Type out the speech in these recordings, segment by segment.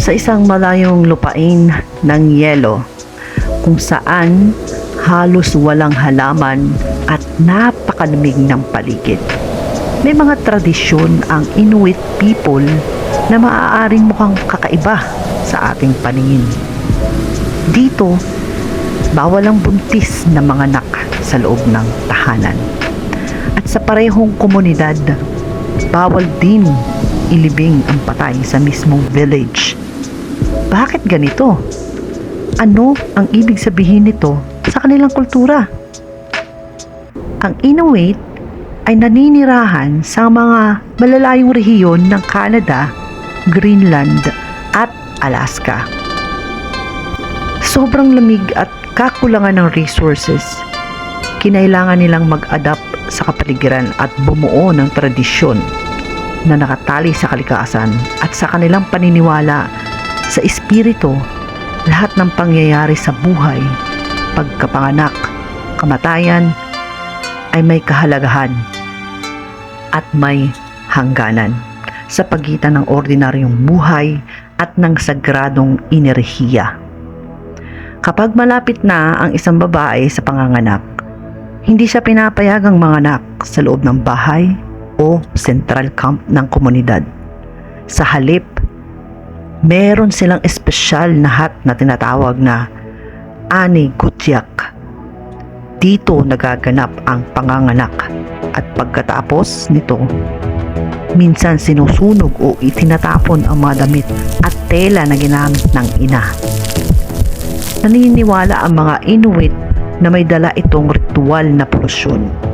sa isang malayong lupain ng yelo kung saan halos walang halaman at napakalamig ng paligid. May mga tradisyon ang Inuit people na maaaring mukhang kakaiba sa ating paningin. Dito, bawal ang buntis na mga anak sa loob ng tahanan. At sa parehong komunidad, bawal din ilibing ang patay sa mismong village. Bakit ganito? Ano ang ibig sabihin nito sa kanilang kultura? Ang Inuit ay naninirahan sa mga malalayong rehiyon ng Canada, Greenland at Alaska. Sobrang lamig at kakulangan ng resources, kinailangan nilang mag-adapt sa kapaligiran at bumuo ng tradisyon na nakatali sa kalikasan at sa kanilang paniniwala sa espiritu lahat ng pangyayari sa buhay, pagkapanganak, kamatayan, ay may kahalagahan at may hangganan sa pagitan ng ordinaryong buhay at ng sagradong enerhiya. Kapag malapit na ang isang babae sa panganganak, hindi siya pinapayagang manganak sa loob ng bahay o central camp ng komunidad. Sa halip, meron silang espesyal na hat na tinatawag na Ani Gutyak. Dito nagaganap ang panganganak at pagkatapos nito, minsan sinusunog o itinatapon ang mga damit at tela na ginamit ng ina. Naniniwala ang mga Inuit na may dala itong ritual na porosyon.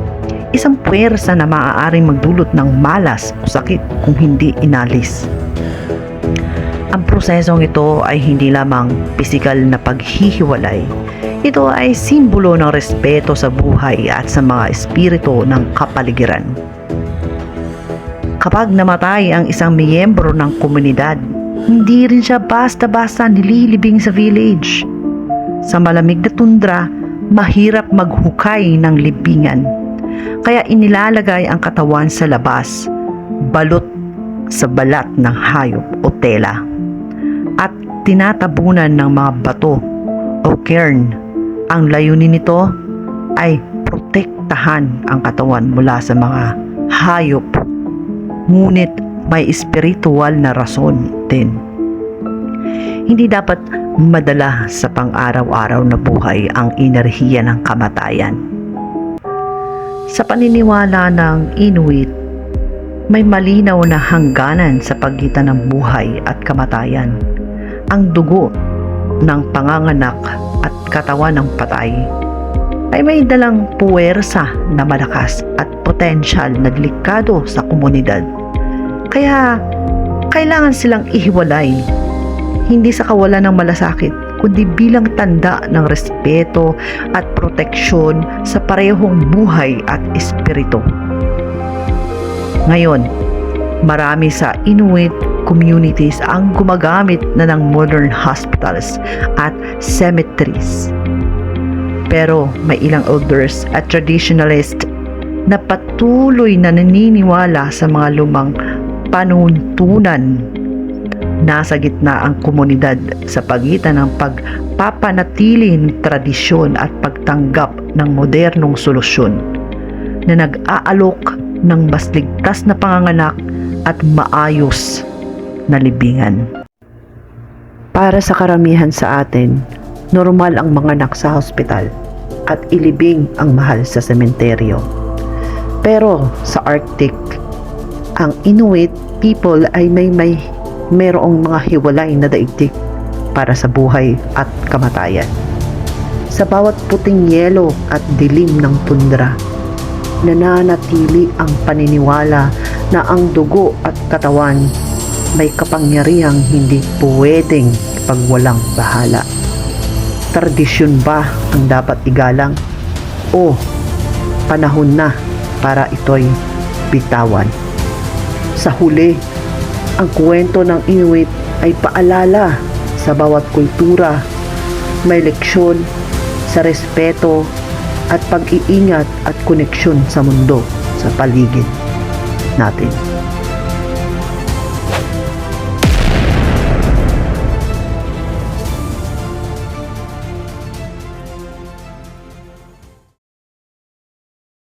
Isang puwersa na maaaring magdulot ng malas o sakit kung hindi inalis. Ang prosesong ito ay hindi lamang pisikal na paghihiwalay. Ito ay simbolo ng respeto sa buhay at sa mga espiritu ng kapaligiran. Kapag namatay ang isang miyembro ng komunidad, hindi rin siya basta-basta nililibing sa village. Sa malamig na tundra, mahirap maghukay ng libingan. Kaya inilalagay ang katawan sa labas, balot sa balat ng hayop o tela at tinatabunan ng mga bato o cairn. Ang layunin nito ay protektahan ang katawan mula sa mga hayop. Ngunit may espiritual na rason din. Hindi dapat madala sa pang-araw-araw na buhay ang enerhiya ng kamatayan. Sa paniniwala ng Inuit, may malinaw na hangganan sa pagitan ng buhay at kamatayan. Ang dugo ng panganganak at katawan ng patay ay may dalang puwersa na malakas at potensyal na delikado sa komunidad. Kaya kailangan silang ihiwalay hindi sa kawalan ng malasakit kundi bilang tanda ng respeto at proteksyon sa parehong buhay at espiritu. Ngayon, marami sa Inuit communities ang gumagamit na ng modern hospitals at cemeteries. Pero may ilang elders at traditionalist na patuloy na naniniwala sa mga lumang panuntunan. Nasa gitna ang komunidad sa pagitan ng pagpapanatili ng tradisyon at pagtanggap ng modernong solusyon na nag-aalok ng mas ligtas na panganganak at maayos na libingan. Para sa karamihan sa atin, normal ang manganak sa hospital at ilibing ang mahal sa sementeryo. Pero sa Arctic, ang Inuit people ay may may merong mga hiwalay na daigdig para sa buhay at kamatayan. Sa bawat puting yelo at dilim ng tundra, nananatili ang paniniwala na ang dugo at katawan may kapangyarihang hindi pwedeng pagwalang bahala. Tradisyon ba ang dapat igalang? O panahon na para ito'y bitawan? Sa huli, ang kwento ng Inuit ay paalala sa bawat kultura, may leksyon sa respeto at pag-iingat at koneksyon sa mundo sa paligid natin.